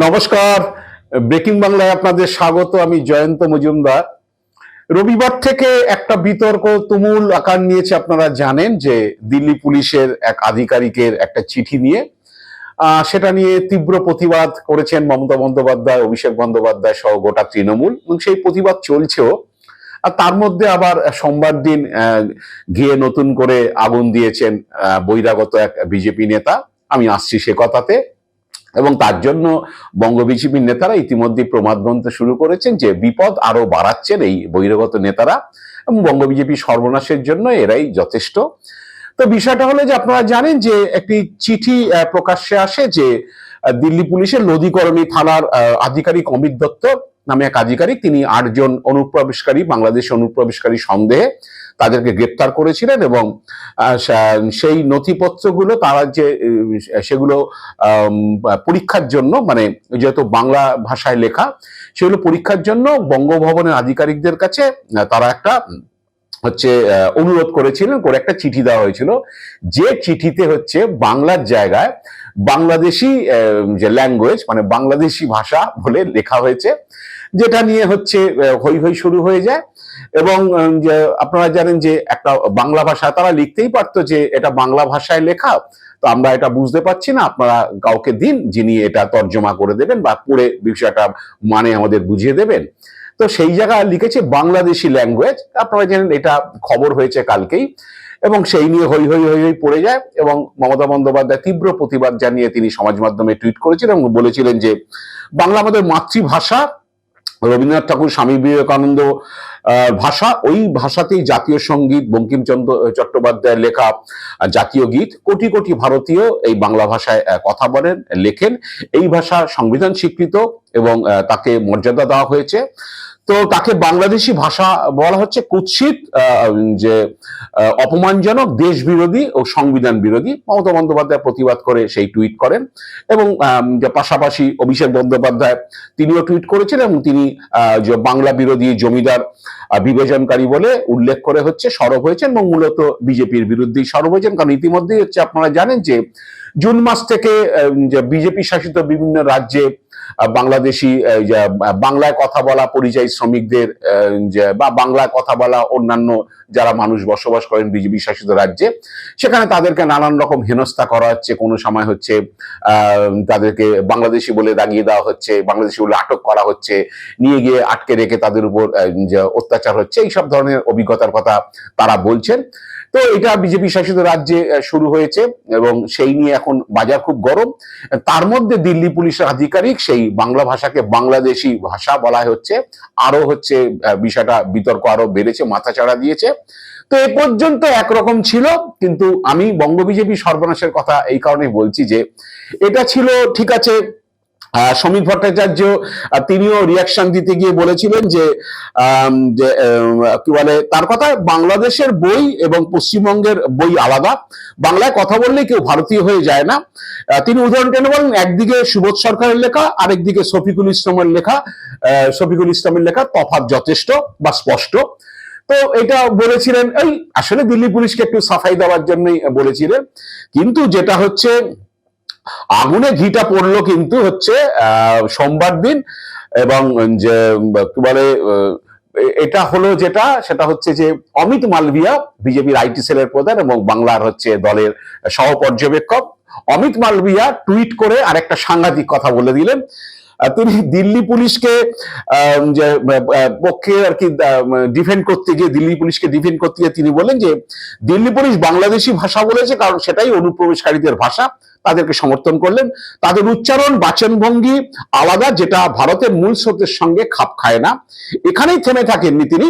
নমস্কার। ব্রেকিং বাংলায় আপনাদের স্বাগত, আমি জয়ন্ত মজুমদার। রবিবার থেকে একটা বিতর্ক তুমুল আকার নিয়েছে, আপনারা জানেন যে দিল্লি পুলিশের এক আধিকারিকের একটা চিঠি নিয়ে সেটা নিয়ে তীব্র প্রতিবাদ করেছেন মমতা বন্দ্যোপাধ্যায়, অভিষেক বন্দ্যোপাধ্যায় সহ গোটা তৃণমূল, এবং সেই প্রতিবাদ চলছেও। আর তার মধ্যে আবার সোমবার দিন গিয়ে নতুন করে আগুন দিয়েছেন বহিরাগত এক বিজেপি নেতা। আমি আসছি সে কথাতে। এবং তার জন্য বঙ্গ বিজেপির নেতারা ইতিমধ্যে প্রমাদ গ্রন্থ শুরু করেছেন যে বিপদ আরও বাড়াচ্ছেন এই বহিরাগত নেতারা। এবং বঙ্গ বিজেপি সর্বনাশের জন্য এরাই যথেষ্ট। তো বিষয়টা হলো যে আপনারা জানেন যে একটি চিঠি প্রকাশ্যে আসে যে দিল্লি পুলিশের নদীকরণী থানার আধিকারিক অমিত দত্ত নামে এক আধিকারিক, তিনি আটজন অনুপ্রবেশকারী, বাংলাদেশ অনুপ্রবেশকারী সন্দেহে তাদেরকে গ্রেপ্তার করেছিলেন এবং সেই নথিপত্রগুলো তারা যে সেগুলো পরীক্ষার জন্য মানে যেহেতু বাংলা ভাষায় লেখা, সেগুলো পরীক্ষার জন্য বঙ্গভবনের আধিকারিকদের কাছে তারা একটা, হচ্ছে অনুরোধ করেছিলেন, করে একটা চিঠি দেওয়া হয়েছিল। যে চিঠিতে হচ্ছে বাংলার জায়গায় বাংলাদেশি যে ল্যাঙ্গুয়েজ মানে বাংলাদেশি ভাষা বলে লেখা হয়েছে যেটা নিয়ে হচ্ছে আহ, হৈ হৈ শুরু হয়ে যায়। এবং আপনারা জানেন যে একটা বাংলা ভাষা তারা লিখতেই পারতো যে এটা বাংলা ভাষায় লেখা। তো আমরা এটা বুঝতে পারছি না। আপনারা কাউকে দিন যিনি এটা তর্জমা করে দেবেন বা পড়ে বিষয়টা মানে আমাদের বুঝিয়ে দেবেন। তো সেই জায়গায় লিখেছে বাংলাদেশি ল্যাঙ্গুয়েজ। আপনারা জানেন এটা খবর হয়েছে কালকেই। এবং সেই নিয়ে হই হই হই হই পড়ে যায়। এবং মমতা বন্দ্যোপাধ্যায় তীব্র প্রতিবাদ জানিয়ে তিনি সমাজ মাধ্যমে টুইট করেছিলেন এবং বলেছিলেন যে বাংলা আমাদের মাতৃভাষা। রবীন্দ্রনাথ ঠাকুর, স্বামী বিবেকানন্দ ভাষা, ওই ভাষাতেই জাতীয় সংগীত, বঙ্কিমচন্দ্র চট্টোপাধ্যায়ের লেখা জাতীয় গীত, কোটি কোটি ভারতীয় এই বাংলা ভাষায় কথা বলেন, লেখেন। এই ভাষা সংবিধান স্বীকৃত এবং তাকে মর্যাদা দেওয়া হয়েছে। তো তাকে বাংলাদেশি ভাষা বলা হচ্ছে কুৎসিত যে অপমানজনক দেশ বিরোধী ও সংবিধান বিরোধী মমতা বন্দ্যোপাধ্যায় প্রতিবাদ করে সেই টুইট করেন এবং পাশাপাশি অভিষেক বন্দ্যোপাধ্যায় তিনিও টুইট করেছিলেন এবং তিনি বাংলা বিরোধী জমিদার আহ, বিভাজনকারী বলে উল্লেখ করে হচ্ছে সরব হয়েছেন এবং মূলত বিজেপির বিরুদ্ধেই সরব হয়েছেন। কারণ ইতিমধ্যেই হচ্ছে আপনারা জানেন যে জুন মাস থেকে যে বিজেপি শাসিত বিভিন্ন রাজ্যে বাংলাদেশি বাংলায় কথা বলা পরিযায়ী শ্রমিকদের বা বাংলায় কথা বলা অন্যান্য যারা মানুষ বসবাস করেন বিজেপি শাসিত রাজ্যে, সেখানে তাদেরকে নানান রকম হেনস্থা করা হচ্ছে। কোনো সময় হচ্ছে তাদেরকে বাংলাদেশি বলে দাগিয়ে দেওয়া হচ্ছে, বাংলাদেশি বলে আটক করা হচ্ছে, নিয়ে গিয়ে আটকে রেখে তাদের উপর অত্যাচার হচ্ছে, এইসব ধরনের অভিজ্ঞতার কথা তারা বলছেন। তো এটা বিজেপি শাসিত রাজ্যে শুরু হয়েছে এবং সেই নিয়ে এখন বাজার খুব গরম। তার মধ্যে দিল্লি পুলিশের আধিকারিক, সেই বাংলা ভাষাকে বাংলাদেশি ভাষা বলা হচ্ছে। আরও হচ্ছে বিষয়টা বিতর্ক আরও বেড়েছে, মাথা চাড়া দিয়েছে। তো এ পর্যন্ত একরকম ছিল, কিন্তু আমি বঙ্গ বিজেপি সর্বনাশের কথা এই কারণে বলছি যে, এটা ছিল, ঠিক আছে সমীর ভট্টাচার্য তিনিও রিয়াকশন দিতে গিয়ে বলেছিলেন যে কি বলে, তার কথা বাংলাদেশের বই এবং পশ্চিমবঙ্গের বই আলাদা। বাংলায় কথা বললে কেউ ভারতীয় হয়ে যায় না। তিনি উদাহরণ টেনে বলেন? একদিকে সুবোধ সরকারের লেখা, আরেকদিকে শফিকুল ইসলামের লেখা শফিকুল ইসলামের লেখা তফাৎ যথেষ্ট বা স্পষ্ট। তো এটা বলেছিলেন, এই, আসলে দিল্লি পুলিশকে একটু সাফাই দেওয়ার জন্যই বলেছিলেন। কিন্তু যেটা হচ্ছে আগুনে ঘিটা পড়ল কিন্তু হচ্ছে সোমবার দিন এবং যে, কি বলে এটা হলো যেটা, সেটা হচ্ছে যে অমিত মালভিয়া বিজেপির আইটি সেলের প্রধান এবং বাংলার হচ্ছে দলের সহ পর্যবেক্ষক অমিত মালভিয়া টুইট করে আরেকটা সাংঘাতিক কথা বলে দিলেন। তিনি দিল্লি পুলিশকে পক্ষে আর কি ডিফেন্ড করতে গিয়ে দিল্লি পুলিশকে ডিফেন্ড করতে গিয়ে তিনি বলেন যে, দিল্লি পুলিশ বাংলাদেশি ভাষা বলেছে, কারণ সেটাই অনুপ্রবেশকারীদের ভাষা, তাদেরকে সমর্থন করলেন। তাদের উচ্চারণ বাচনভঙ্গি আলাদা, যেটা ভারতের মূল স্রোতের সঙ্গে খাপ খায় না। এখানেই থেমে থাকেননি তিনি।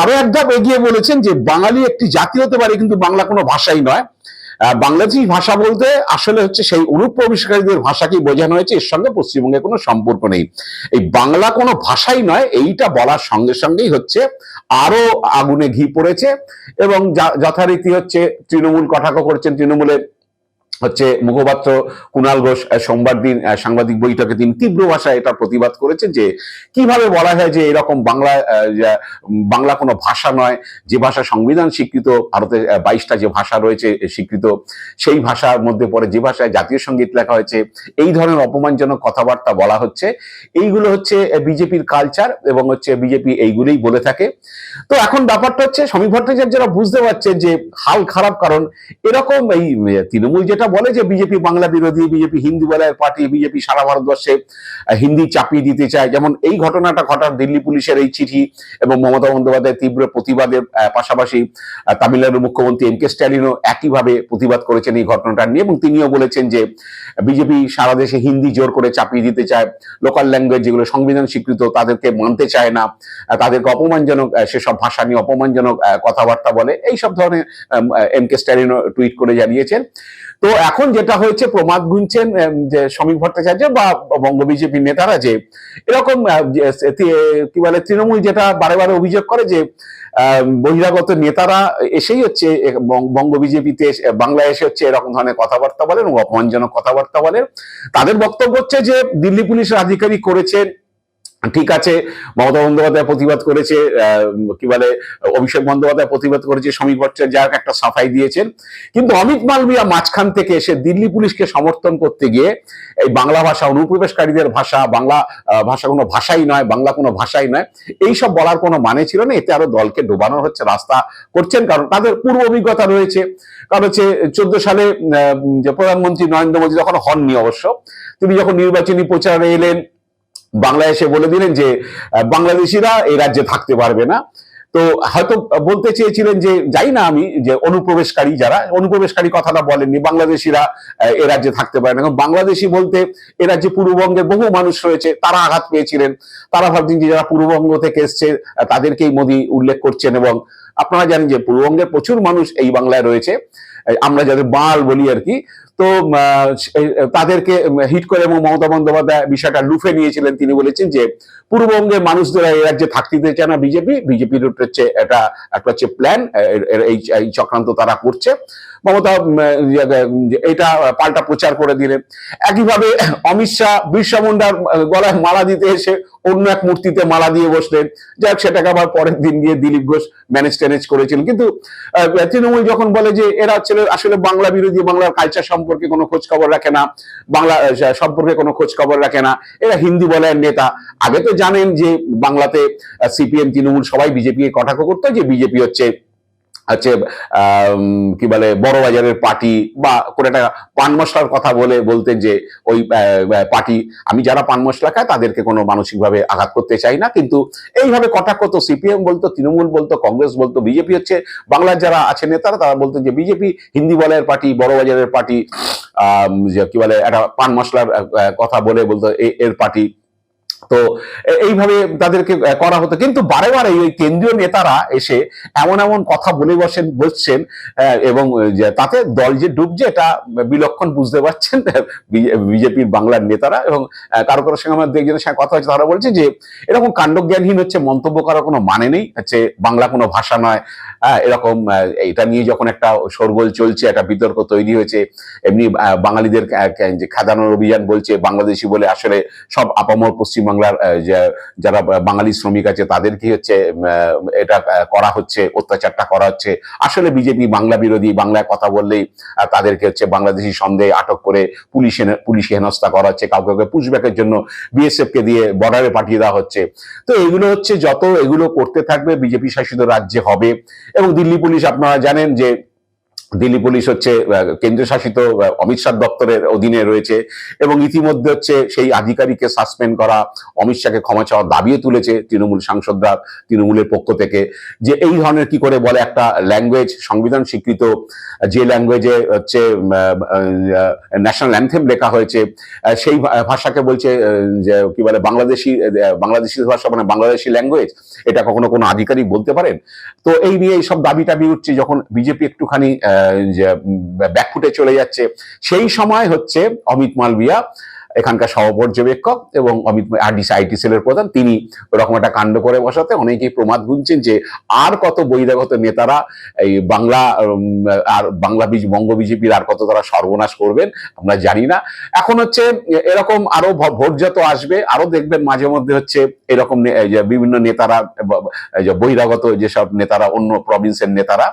আরও এক ধাপ এগিয়ে বলেছেন যে, বাঙালি একটি জাতি হতে পারে, কিন্তু বাংলা কোনো ভাষাই নয়। বাংলাদেশি ভাষা বলতে আসলে হচ্ছে সেই অনুপ্রবেশকারীদের ভাষাকেই বোঝানো হয়েছে। এর সঙ্গে পশ্চিমবঙ্গে কোনো সম্পর্ক নেই। এই বাংলা কোনো ভাষাই নয়, এইটা বলার সঙ্গে সঙ্গেই হচ্ছে আরও আগুনে ঘি পড়েছে এবং যথারীতি হচ্ছে তৃণমূল কটাক্ষ করছেন। তৃণমূলের হচ্ছে মুখপাত্র কুণাল ঘোষ সোমবার দিন সাংবাদিক বৈঠকে তিনি তীব্র ভাষায় এটা প্রতিবাদ করেছেন যে কীভাবে বলা হয় যে এরকম বাংলা বাংলা কোনো ভাষা নয়, যে ভাষা সংবিধান স্বীকৃত ভারতের বাইশটা যে ভাষা রয়েছে স্বীকৃত, সেই ভাষার মধ্যে পড়ে যে ভাষায় জাতীয় সংগীত লেখা হয়েছে, এই ধরনের অপমানজনক কথাবার্তা বলা হচ্ছে। এইগুলো হচ্ছে বিজেপির কালচার এবং হচ্ছে বিজেপি এইগুলোই বলে থাকে। তো এখন ব্যাপারটা হচ্ছে ভট্টাচার্য যারা বুঝতে পারছে যে হাল খারাপ কারণ, এরকম এই তৃণমূল যেটা বলে যে বিজেপি বাংলা বিরোধী বিজেপি হিন্দি বলার পার্টি বিজেপি সারা ভারতবর্ষে হিন্দি চাপিয়ে দিতে চায়। যেমন এই ঘটনাটা ঘটা দিল্লি পুলিশের এই চিঠি এবং মমতা বন্দ্যোপাধ্যায়ের তীব্র প্রতিবাদের পাশাপাশি তামিলনাড়ুর মুখ্যমন্ত্রী এম কে স্ট্যালিনও একইভাবে প্রতিবাদ করেছেন এই ঘটনাটা নিয়ে এবং তিনিও বলেছেন যে বিজেপি সারা দেশে হিন্দি জোর করে চাপিয়ে দিতে চায়। লোকাল ল্যাঙ্গুয়েজ যেগুলো সংবিধান স্বীকৃত, তাদেরকে মানতে চায় না তাদেরকে অপমানজনক সেসব ভাষা নিয়ে অপমানজনক কথাবার্তা বলে। এই সব ধরনের এম কে স্ট্যালিনও টুইট করে জানিয়েছেন। তো এখন যেটা হয়েছে, প্রমাদ গুনছেন যে সমীপ ভট্টাচার্য বা বঙ্গ বিজেপির নেতারা যে এরকম কি বলে, তৃণমূল যেটা বারে বারে অভিযোগ করে যে বহিরাগত নেতারা এসেই হচ্ছে বঙ্গ বিজেপিতে বাংলায় এসে হচ্ছে এরকম ধরনের কথাবার্তা বলেন এবং অপমানজনক কথাবার্তা বলেন। তাদের বক্তব্য হচ্ছে যে, দিল্লি পুলিশের আধিকারিক করেছেন ঠিক আছে, মমতা বন্দ্যোপাধ্যায় প্রতিবাদ করেছে কি বলে, অভিষেক বন্দ্যোপাধ্যায় প্রতিবাদ করেছে সমীপ ভট্টাচার্য একটা সাফাই দিয়েছেন। কিন্তু অমিত মালবিয়া মাঝখান থেকে এসে দিল্লি পুলিশকে সমর্থন করতে গিয়ে এই বাংলা ভাষা, অনুপ্রবেশকারীদের ভাষা, বাংলা ভাষা কোনো ভাষাই নয়, বাংলা কোনো ভাষাই নয়, এইসব বলার কোনো মানে ছিল না। এতে আরও দলকে ডোবানো হচ্ছে রাস্তা করছেন, কারণ তাদের পূর্ব অভিজ্ঞতা রয়েছে। কারণ হচ্ছে চোদ্দ সালে যে প্রধানমন্ত্রী নরেন্দ্র মোদী যখন হননি অবশ্য। তিনি যখন নির্বাচনী প্রচারে এলেন বাংলাদেশে বলে দিলেন যে বাংলাদেশিরা এই রাজ্যে থাকতে পারবে না। তো হয়তো বলতে চেয়েছিলেন যে, যাই না আমি, যে অনুপ্রবেশকারী যারা, অনুপ্রবেশকারী কথাটা বলেননি, বাংলাদেশিরা এ রাজ্যে থাকতে পারে না। বাংলাদেশি বলতে এ রাজ্যে পূর্ববঙ্গের বহু মানুষ রয়েছে, তারা আঘাত পেয়েছিলেন। তারা ভাবছেন যে যারা পূর্ববঙ্গ থেকে এসছে, তাদেরকেই মোদী উল্লেখ করছেন এবং আপনারা জানেন যে পূর্ববঙ্গের প্রচুর মানুষ এই বাংলায় রয়েছে। আমরা যাদের বাল বলি আর কি। তো তাদেরকে হিট করে এবং মমতা বন্দ্যোপাধ্যায় বিষয়টা লুফে নিয়েছিলেন। তিনি বলেছেন যে, পূর্ববঙ্গের মানুষদের এই রাজ্যে থাকতে দিতে চায় না বিজেপি। বিজেপির হচ্ছে এটা একটা হচ্ছে প্ল্যান এই চক্রান্ত তারা করছে। মমতা এটা পাল্টা প্রচার করে দিলেন। একইভাবে অমিত শাহ, বিরসা মুন্ডার গলায় মালা দিতে এসে অন্য এক মূর্তিতে মালা দিয়ে বসলেন। যাই হোক সেটাকে আবার পরের দিন গিয়ে দিলীপ ঘোষ ম্যানেজ ট্যানেজ করেছিল। কিন্তু তৃণমূল যখন বলে যে এরা ছেলে আসলে বাংলা বিরোধী, বাংলার কালচার সম্পর্কে কোনো খোঁজ খবর রাখে না, বাংলা সম্পর্কে কোনো খোঁজ খবর রাখে না, এরা হিন্দি বলেন নেতা। আগে তো জানেন যে বাংলাতে সিপিএম তৃণমূল সবাই বিজেপিকে কটাক্ষ করতো যে বিজেপি হচ্ছে হচ্ছে কি বলে, বড় বাজারের পার্টি বা কোনো একটা পান মশলার কথা বলে বলতেন যে ওই পার্টি, আমি যারা পান মশলা খায় তাদেরকে কোনো মানসিকভাবে আঘাত করতে চাই না। কিন্তু এইভাবে কটাক্ষ তো সিপিএম বলতো, তৃণমূল বলতো, কংগ্রেস বলতো, বিজেপি হচ্ছে, বাংলার যারা আছে নেতারা তারা বলতো যে বিজেপি হিন্দি বলের পার্টি, বড় বাজারের পার্টি কি বলে, একটা পান মশলার কথা বলে বলতো এর পার্টি। তো এইভাবে তাদেরকে করা হতো। কিন্তু বারে বারে ওই কেন্দ্রীয় নেতারা এসে এমন এমন কথা বলে বসেন, বসছেন এবং তাতে দল যে ডুবছে, এটা বিলক্ষণ বুঝতে পারছেন বিজেপির বাংলার নেতারা এবং কারও কারোর সঙ্গে আমার দু একজনের সঙ্গে কথা হচ্ছে তারা বলছে যে এরকম কাণ্ডজ্ঞানহীন হচ্ছে, মন্তব্য করার কোনো মানে নেই, হচ্ছে বাংলা কোনো ভাষা নয় এরকম এটা নিয়ে যখন একটা শোরগোল চলছে, একটা বিতর্ক তৈরি হয়েছে, এমনি বাঙালিদের খাদানোর অভিযান বলছে, বাংলাদেশি বলে আসলে সব আপামর পশ্চিমবাংলার যারা বাঙালি শ্রমিক আছে তাদেরকে হচ্ছে এটা করা হচ্ছে, অত্যাচারটা করা হচ্ছে। আসলে বিজেপি বাংলা বিরোধী, বাংলায় কথা বললেই তাদেরকে হচ্ছে বাংলাদেশি সন্দেহে আটক করে পুলিশে পুলিশে হেনস্থা করা হচ্ছে, কাউকে কাউকে পুশব্যাকের জন্য বিএসএফ কে দিয়ে বর্ডারে পাঠিয়ে দেওয়া হচ্ছে। তো এগুলো হচ্ছে যত এগুলো করতে থাকবে, বিজেপি শাসিত রাজ্যে হবে। এবং দিল্লি পুলিশ, আপনারা জানেন যে দিল্লি পুলিশ হচ্ছে আহ, কেন্দ্রীয় শাসিত অমিত শাহ দপ্তরের অধীনে রয়েছে এবং ইতিমধ্যে হচ্ছে সেই আধিকারিককে সাসপেন্ড করা অমিত শাহকে ক্ষমা চাওয়ার দাবিও তুলেছে তৃণমূল সাংসদরা তৃণমূলের পক্ষ থেকে যে এই ধরনের কি করে বলে একটা ল্যাঙ্গুয়েজ সংবিধান স্বীকৃত যে ল্যাঙ্গুয়েজে হচ্ছে ন্যাশনাল অ্যান্থেম লেখা হয়েছে সেই ভাষাকে বলছে যে কি বলে বাংলাদেশি বাংলাদেশি ভাষা মানে বাংলাদেশি ল্যাঙ্গুয়েজ এটা কখনো কোনো আধিকারিক বলতে পারেন? তো এই নিয়ে এইসব দাবি টাবি উঠছে যখন বিজেপি একটুখানি আহ, ব্যাকফুটে চলে যাচ্ছে। সেই সময় হচ্ছে অমিত মালবিয়া এখানকার সহপর্যবেক্ষক এবং অমিত আরডিসি আইটি সেলের প্রধান, তিনি ওরকম একটা কাণ্ড করে বসাতে অনেকেই প্রমাদ গুনছেন যে আর কত বহিরাগত নেতারা এই বাংলা আর বাংলা বঙ্গ বিজেপির আর কত তারা সর্বনাশ করবেন, আমরা জানি না। এখন হচ্ছে, এরকম আরও ভ- ভোট যত আসবে, আরও দেখবেন মাঝে মধ্যে হচ্ছে এরকম বিভিন্ন নেতারা বহিরাগত যেসব নেতারা, অন্য প্রভিন্সের নেতারা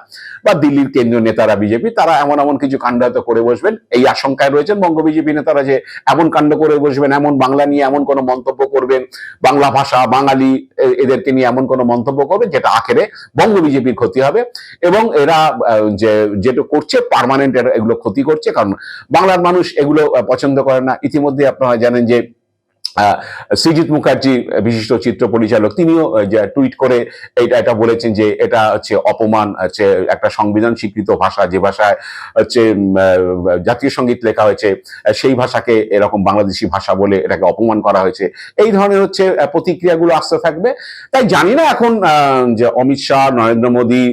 বা দিল্লির কেন্দ্রীয় নেতারা বিজেপি, তারা এমন এমন কিছু কাণ্ড হয়তো করে বসবেন। এই আশঙ্কায় রয়েছেন বঙ্গ বিজেপি নেতারা যে এমন কাণ্ড করে বসবেন, এমন বাংলা নিয়ে এমন কোনো মন্তব্য করবেন, বাংলা ভাষা, বাঙালি এদেরকে নিয়ে এমন কোনো মন্তব্য করবেন যেটা আখেরে বঙ্গ বিজেপির ক্ষতি হবে এবং এরা যে, যেটা করছে পারমানেন্ট এগুলো ক্ষতি করছে, কারণ বাংলার মানুষ এগুলো পছন্দ করে না। ইতিমধ্যে আপনারা জানেন যে সৃজিত মুখার্জি, বিশিষ্ট চিত্র পরিচালক, তিনিও টুইট করে এটা এটা বলেছেন যে এটা হচ্ছে অপমান, হচ্ছে একটা সংবিধান স্বীকৃত ভাষা, যে ভাষায় হচ্ছে জাতীয় সংগীত লেখা হয়েছে সেই ভাষাকে এরকম বাংলাদেশি ভাষা বলে এটাকে অপমান করা হয়েছে। এই ধরনের হচ্ছে প্রতিক্রিয়াগুলো আসতে থাকবে। তাই জানি না এখন যে অমিত শাহ, নরেন্দ্র মোদী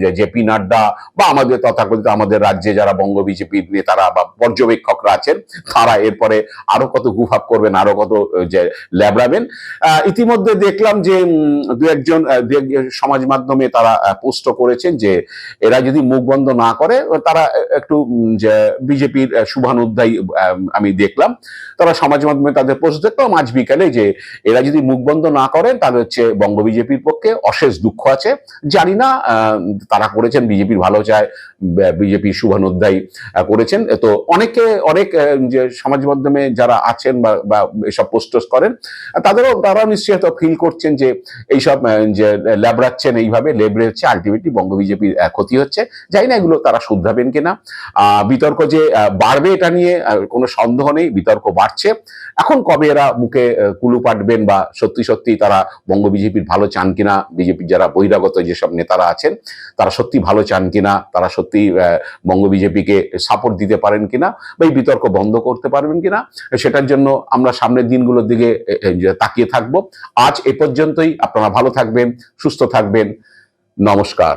যে জেপি নাড্ডা বা আমাদের তথাকথিত আমাদের রাজ্যে যারা বঙ্গ বিজেপির নেতারা বা পর্যবেক্ষকরা আছেন, তারা এরপরে আরও কত গুফাপ করবেন, আরও কত যে ল্যাবড়াবেন। ইতিমধ্যে দেখলাম যে দু একজন সমাজ মাধ্যমে তারা পোস্ট করেছেন যে, এরা যদি মুখ বন্ধ না করে, তারা একটু বিজেপির শুভানুধ্যায়ী, আমি দেখলাম। তারা সমাজ মাধ্যমে তাদের পোস্ট দেখলাম। আজ বিকালে যে, এরা যদি মুখ বন্ধ না করেন, তাহলে হচ্ছে বঙ্গ বিজেপির পক্ষে অশেষ দুঃখ আছে। জানি না তারা করেছেন, বিজেপির ভালো চায় বিজেপি শুভানুধ্যায়ী করেছেন। তো অনেকে, অনেক যে সমাজ মাধ্যমে যারা আছেন বা বা এসব পোস্ট করেন তাদেরও তারাও নিশ্চয়ই ফিল করছেন যে এইসব যে ল্যাবড়াচ্ছেন এইভাবে লেবড়ে হচ্ছে আলটিমেটলি বঙ্গ বিজেপির ক্ষতি হচ্ছে। জানি না এগুলো তারা শুধরাবেন কিনা। বিতর্ক যে বাড়বে এটা নিয়ে কোনো সন্দেহ নেই, বিতর্ক বাড়ছে। এখন কবে এরা মুখে কুলু পাটবেন বা সত্যি সত্যি তারা বঙ্গ বিজেপির ভালো চান কিনা, বিজেপির যারা বহিরাগত যেসব নেতারা আছেন, তারা সত্যি ভালো চান কিনা, তারা সত্যি বঙ্গ বিজেপিকে সাপোর্ট দিতে পারেন কিনা, বা এই বিতর্ক বন্ধ করতে পারবেন কিনা, সেটার জন্য আমরা সামনের দিনগুলোর দিকে তাকিয়ে থাকব। আজ এ পর্যন্তই। আপনারা ভালো থাকবেন সুস্থ থাকবেন। নমস্কার।